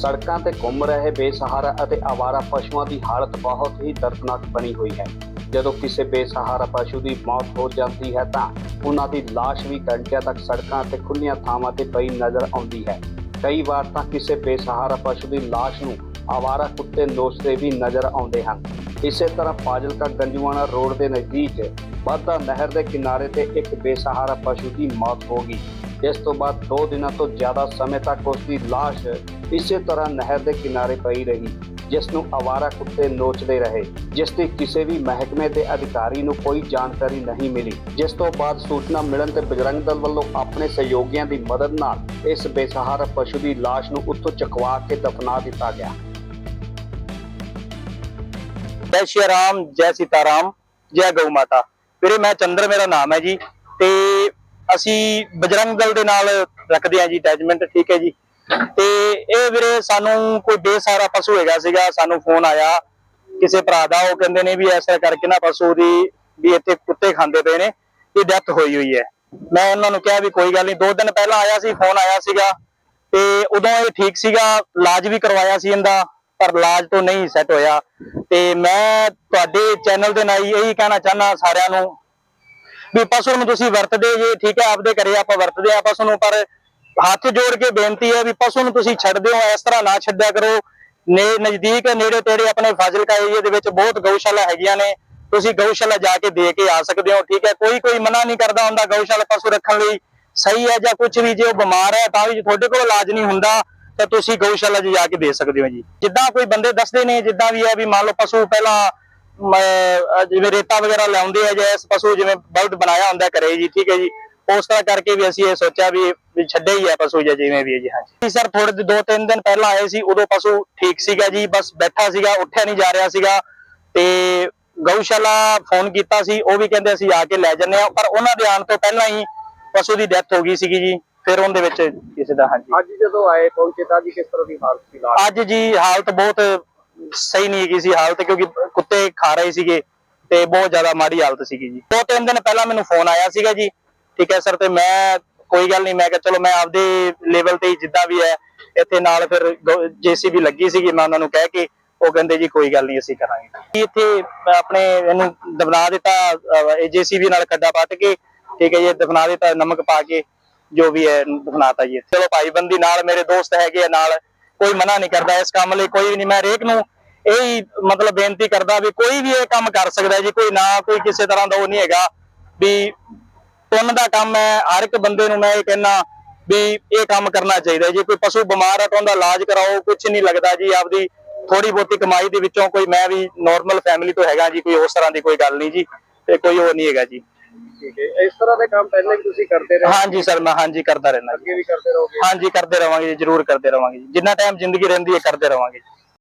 ਸੜਕਾਂ ਤੇ ਘੁੰਮ ਰਹੇ ਬੇਸਹਾਰਾ ਅਤੇ ਆਵਾਰਾ ਪਸ਼ੂਆਂ ਦੀ ਹਾਲਤ ਬਹੁਤ ਹੀ ਦਰਦਨਾਕ ਬਣੀ ਹੋਈ ਹੈ। ਜਦੋਂ ਕਿਸੇ ਬੇਸਹਾਰਾ ਪਸ਼ੂ ਦੀ ਮੌਤ ਹੋ ਜਾਂਦੀ ਹੈ ਤਾਂ ਉਹਨਾਂ ਦੀ ਲਾਸ਼ ਵੀ ਘੰਟਿਆਂ ਤੱਕ ਸੜਕਾਂ ਤੇ ਖੁੱਲੀਆਂ ਥਾਵਾਂ ਤੇ ਪਈ ਨਜ਼ਰ ਆਉਂਦੀ ਹੈ। ਕਈ ਵਾਰ ਤਾਂ ਕਿਸੇ ਬੇਸਹਾਰਾ ਪਸ਼ੂ ਦੀ ਲਾਸ਼ ਨੂੰ ਆਵਾਰਾ ਕੁੱਤੇ ਨੋਸਦੇ ਵੀ ਨਜ਼ਰ ਆਉਂਦੇ ਹਨ। ਇਸੇ ਤਰ੍ਹਾਂ ਫਾਜ਼ਿਲਕਾ ਗੰਜੂਆਣਾ ਰੋਡ ਦੇ ਨਜ਼ਦੀਕ ਬਾਦਾ ਨਹਿਰ ਦੇ ਕਿਨਾਰੇ ਤੇ ਇੱਕ ਬੇਸਹਾਰਾ ਪਸ਼ੂ ਦੀ ਮੌਤ ਹੋ ਗਈ। ਇਸ ਤੋਂ ਬਾਅਦ 2 ਦਿਨਾਂ ਤੋਂ ਜ਼ਿਆਦਾ ਸਮੇਂ ਤੱਕ ਉਸ ਦੀ ਲਾਸ਼ ਇਸੇ ਤਰ੍ਹਾਂ ਨਹਿਰ ਦੇ ਕਿਨਾਰੇ ਪਈ ਰਹੀ, ਜਿਸ ਨੂੰ ਆਵਾਰਾ ਕੁੱਤੇ ਨੋਚਦੇ ਰਹੇ, ਜਿਸ ਦੀ ਕਿਸੇ ਵੀ ਮਹਿਕਮੇ ਦੇ ਅਧਿਕਾਰੀ ਨੂੰ ਕੋਈ ਜਾਣਕਾਰੀ ਨਹੀਂ ਮਿਲੀ। ਜਿਸ ਤੋਂ ਬਾਅਦ ਸੂਚਨਾ ਮਿਲਣ ਤੇ ਬਜਰੰਗ ਦਲ ਵੱਲੋਂ ਆਪਣੇ ਸਹਿਯੋਗੀਆਂ ਦੀ ਮਦਦ ਨਾਲ ਇਸ ਬੇਸਹਾਰਾ ਪਸ਼ੂ ਦੀ ਲਾਸ਼ ਨੂੰ ਉੱਥੋਂ ਚਕਵਾ ਕੇ ਦਫਨਾ ਦਿੱਤਾ ਗਿਆ। ਜੈ ਸ਼੍ਰੀ ਰਾਮ, ਜੈ ਸੀਤਾਰਾਮ, ਜੈ ਗਊ ਮਾਤਾ। ਵੀਰੇ, ਮੈਂ ਚੰਦਰ, ਮੇਰਾ ਨਾਮ ਹੈ ਜੀ, ਤੇ ਅਸੀਂ ਬਜਰੰਗ ਦਲ ਦੇ ਨਾਲ ਰੱਖਦੇ ਹਾਂ ਜੀ ਅਟੈਚਮੈਂਟ ਠੀਕ ਹੈ ਜੀ। ਤੇ ਇਹ ਵੀਰੇ ਸਾਨੂੰ ਕੋਈ ਬੇਸਹਾਰਾ ਪਸ਼ੂ ਹੈਗਾ ਸੀਗਾ, ਸਾਨੂੰ ਫੋਨ ਆਇਆ। ਕਿਸੇ ਭਰਾ ਦਾ, ਉਹ ਕਹਿੰਦੇ ਨੇ ਵੀ ਐਸਾ ਕਰਕੇ ਨਾ ਪਸ਼ੂ ਦੀ ਵੀ ਇੱਥੇ ਕੁੱਤੇ ਖਾਂਦੇ ਪਏ ਨੇ ਇਹ ਡੈਥ ਹੋਈ ਹੋਈ ਹੈ। ਮੈਂ ਉਹਨਾਂ ਨੂੰ ਕਿਹਾ ਵੀ ਕੋਈ ਗੱਲ ਨਹੀਂ, ਦੋ ਦਿਨ ਪਹਿਲਾਂ ਆਇਆ ਸੀ ਫੋਨ ਆਇਆ ਸੀਗਾ। ਤੇ ਉਦੋਂ ਇਹ ਠੀਕ ਸੀਗਾ, ਇਲਾਜ ਵੀ ਕਰਵਾਇਆ ਸੀ ਇਹਦਾ, ਪਰ ਇਲਾਜ ਤੋਂ ਨਹੀਂ ਸੈੱਟ ਹੋਇਆ। ਤੇ ਮੈਂ ਤੁਹਾਡੇ ਚੈਨਲ ਦੇ ਨਾਲ ਇਹੀ ਕਹਿਣਾ ਚਾਹਨਾ ਸਾਰਿਆਂ ਨੂੰ ਵੀ ਪਸ਼ੂ ਨੂੰ ਤੁਸੀਂ ਵਰਤਦੇ ਜੇ, ਠੀਕ ਹੈ, ਆਪਦੇ ਘਰੇ ਆਪਾਂ ਵਰਤਦੇ ਆ ਪਸ਼ੂ ਨੂੰ ਪਰ ਹੱਥ ਜੋੜ ਕੇ ਬੇਨਤੀ ਹੈ ਵੀ ਪਸ਼ੂ ਨੂੰ ਤੁਸੀਂ ਛੱਡਦੇ ਹੋ, ਇਸ ਤਰ੍ਹਾਂ ਨਾ ਛੱਡਿਆ ਕਰੋ। ਨੇ ਨਜ਼ਦੀਕ ਨੇੜੇ ਤੇੜੇ ਆਪਣੇ ਫਾਜ਼ਿਲਕਾ ਏਰੀਆ ਦੇ ਵਿੱਚ ਬਹੁਤ ਗਊਸ਼ਾਲਾ ਹੈਗੀਆਂ ਨੇ, ਤੁਸੀਂ ਗਊਸ਼ਾਲਾ ਜਾ ਕੇ ਦੇ ਕੇ ਆ ਸਕਦੇ ਹੋ, ਠੀਕ ਹੈ। ਕੋਈ ਕੋਈ ਮਨਾ ਨਹੀਂ ਕਰਦਾ ਹੁੰਦਾ ਗਊਸ਼ਾਲਾ ਪਸ਼ੂ ਰੱਖਣ ਲਈ, ਸਹੀ ਹੈ ਜਾਂ ਕੁਝ ਵੀ, ਜੇ ਉਹ ਬਿਮਾਰ ਹੈ ਤਾਂ ਵੀ ਤੁਹਾਡੇ ਕੋਲ ਇਲਾਜ ਨਹੀਂ ਹੁੰਦਾ, ਤਾਂ ਤੁਸੀਂ ਗਊਸ਼ਾਲਾ 'ਚ ਜਾ ਕੇ ਦੇ ਸਕਦੇ ਹੋ ਜੀ। ਜਿੱਦਾਂ ਕੋਈ ਬੰਦੇ ਦੱਸਦੇ ਨੇ, ਜਿੱਦਾਂ ਵੀ ਹੈ ਵੀ ਮੰਨ ਲਓ ਪਸ਼ੂ ਪਹਿਲਾਂ ਜਿਵੇਂ ਰੇਤਾ ਵਗੈਰਾ ਲਿਆਉਂਦੇ ਆ ਜਾਂ ਇਸ ਪਸ਼ੂ ਜਿਵੇਂ ਬਲਦ ਬਣਾਇਆ ਹੁੰਦਾ ਘਰੇ ਜੀ ਠੀਕ ਹੈ ਜੀ। ਉਸ ਤਰ੍ਹਾਂ ਕਰਕੇ ਵੀ ਅਸੀਂ ਇਹ ਸੋਚਿਆ ਵੀ ਵੀ ਛੱਡੇ ਹੀ ਹੈ ਪਸ਼ੂ ਜਾਂ ਜਿਵੇਂ ਵੀ ਹੈ ਜੀ ਹਾਂਜੀ ਸਰ ਥੋੜੇ ਦੋ ਤਿੰਨ ਦਿਨ ਪਹਿਲਾਂ ਆਏ ਸੀ ਉਦੋਂ ਪਸ਼ੂ ਠੀਕ ਸੀਗਾ ਜੀ ਬਸ ਬੈਠਾ ਸੀਗਾ ਉੱਠਿਆ ਨਹੀਂ ਜਾ ਰਿਹਾ ਸੀਗਾ। ਤੇ ਗਊਸ਼ਾਲਾ ਫੋਨ ਕੀਤਾ ਸੀ ਉਹ ਵੀ ਕਹਿੰਦੇ ਅਸੀਂ ਆ ਕੇ ਲੈ ਜੰਨੇ ਆ ਪਰ ਉਹਨਾਂ ਦੇ ਆਉਣ ਤੋਂ ਪਹਿਲਾਂ ਹੀ ਪਸ਼ੂ ਦੀ ਡੈਥ ਹੋ ਗਈ ਸੀਗੀ ਜੀ ਫਿਰ ਉਹਦੇ ਵਿੱਚ ਕਿਸੇ ਦਾ ਹਾਂਜੀ ਅੱਜ ਜਦੋਂ ਆਏ ਪਹੁੰਚੇ ਤਾਂ ਜੀ ਕਿਸ ਤਰ੍ਹਾਂ ਦੀ ਹਾਲਤ ਸੀ ਅੱਜ ਜੀ ਹਾਲਤ ਬਹੁਤ ਸਹੀ ਨਹੀਂ ਹੈਗੀ ਸੀ ਹਾਲਤ ਕਿਉਂਕਿ ਕੁੱਤੇ ਖਾ ਰਹੇ ਸੀਗੇ ਤੇ ਬਹੁਤ ਜ਼ਿਆਦਾ ਮਾੜੀ ਹਾਲਤ ਸੀਗੀ ਜੀ। ਦੋ ਤਿੰਨ ਦਿਨ ਪਹਿਲਾਂ ਮੈਨੂੰ ਫੋਨ ਆਇਆ ਸੀਗਾ ਜੀ, ਠੀਕ ਹੈ ਸਰ ਤੇ ਮੈਂ ਕੋਈ ਗੱਲ ਨਹੀਂ, ਮੈਂ ਕਿਹਾ ਚਲੋ ਮੈਂ ਆਪਦੇ ਲੈਵਲ ਤੇ ਜਿੱਦਾਂ ਵੀ ਹੈ, ਇੱਥੇ ਨਾਲ ਫਿਰ ਜੀਸੀਬੀ ਲੱਗੀ ਸੀਗੀ, ਮੈਂ ਉਹਨਾਂ ਨੂੰ ਕਹਿ ਕੇ, ਉਹ ਕਹਿੰਦੇ ਜੀ ਕੋਈ ਗੱਲ ਨਹੀਂ, ਅਸੀਂ ਕਰਾਂਗੇ। ਇੱਥੇ ਆਪਣੇ ਇਹਨੂੰ ਦਬਨਾ ਦਿੱਤਾ ਇਹ ਜੀਸੀਬੀ ਨਾਲ ਖੱਡਾ ਪੱਟ ਕੇ, ਠੀਕ ਹੈ ਜੀ ਦਫਨਾ ਦਿੱਤਾ, ਨਮਕ ਪਾ ਕੇ, ਜੋ ਵੀ ਹੈ ਦਫਨਾਤਾ ਜੀ ਚਲੋ ਭਾਈ ਬੰਦੀ ਨਾਲ ਮੇਰੇ ਦੋਸਤ ਹੈਗੇ ਆ ਨਾਲ, ਕੋਈ ਮਨਾ ਨਹੀਂ ਕਰਦਾ ਇਸ ਕੰਮ ਲਈ, ਕੋਈ ਵੀ ਨਹੀਂ, ਮੈਂ ਹਰੇਕ ਨੂੰ ਇਹੀ ਮਤਲਬ ਬੇਨਤੀ ਕਰਦਾ ਵੀ ਕੋਈ ਵੀ ਇਹ ਕੰਮ ਕਰ ਸਕਦਾ ਜੀ ਕੋਈ ਨਾ ਕੋਈ ਕਿਸੇ ਤਰ੍ਹਾਂ ਦਾ ਉਹ ਨਹੀਂ ਹੈਗਾ ਵੀ ਪੁੰਨ ਦਾ ਕੰਮ ਹੈ ਹਰ ਇੱਕ ਬੰਦੇ ਨੂੰ ਮੈਂ ਇਹ ਕਹਿਣਾ ਵੀ ਇਹ ਕੰਮ ਕਰਨਾ ਚਾਹੀਦਾ। ਜੇ ਕੋਈ ਪਸ਼ੂ ਬਿਮਾਰ ਹੈ ਤਾਂ ਉਹਦਾ ਇਲਾਜ ਕਰਾਓ ਕੁਝ ਨਹੀਂ ਲੱਗਦਾ ਜੀ ਆਪਦੀ ਥੋੜੀ ਬਹੁਤੀ ਕਮਾਈ ਦੇ ਵਿੱਚੋਂ ਕੋਈ ਮੈਂ ਵੀ ਨਾਰਮਲ ਫੈਮਿਲੀ ਤੋਂ ਹੈਗਾ ਜੀ ਕੋਈ ਉਸ ਤਰ੍ਹਾਂ ਦੀ ਕੋਈ ਗੱਲ ਨਹੀਂ ਜੀ ਤੇ ਕੋਈ ਉਹ ਨਹੀਂ ਹੈਗਾ ਜੀ। ਠੀਕ ਹੈ ਇਸ ਤਰ੍ਹਾਂ ਦੇ ਕੰਮ ਪਹਿਲਾਂ ਵੀ ਤੁਸੀਂ ਕਰਦੇ ਰਹੇ? ਹਾਂਜੀ ਸਰ ਮੈਂ ਹਾਂਜੀ ਕਰਦਾ ਰਹਿਣਾ ਅੱਗੇ ਵੀ ਕਰਦੇ ਰਹੋਗੇ? ਹਾਂਜੀ ਕਰਦੇ ਰਵਾਂਗੇ ਜੀ ਜ਼ਰੂਰ ਕਰਦੇ ਰਵਾਂਗੇ ਜੀ ਜਿੰਨਾ ਟਾਈਮ ਜ਼ਿੰਦਗੀ ਰਹਿੰਦੀ ਹੈ ਕਰਦੇ ਰਵਾਂਗੇ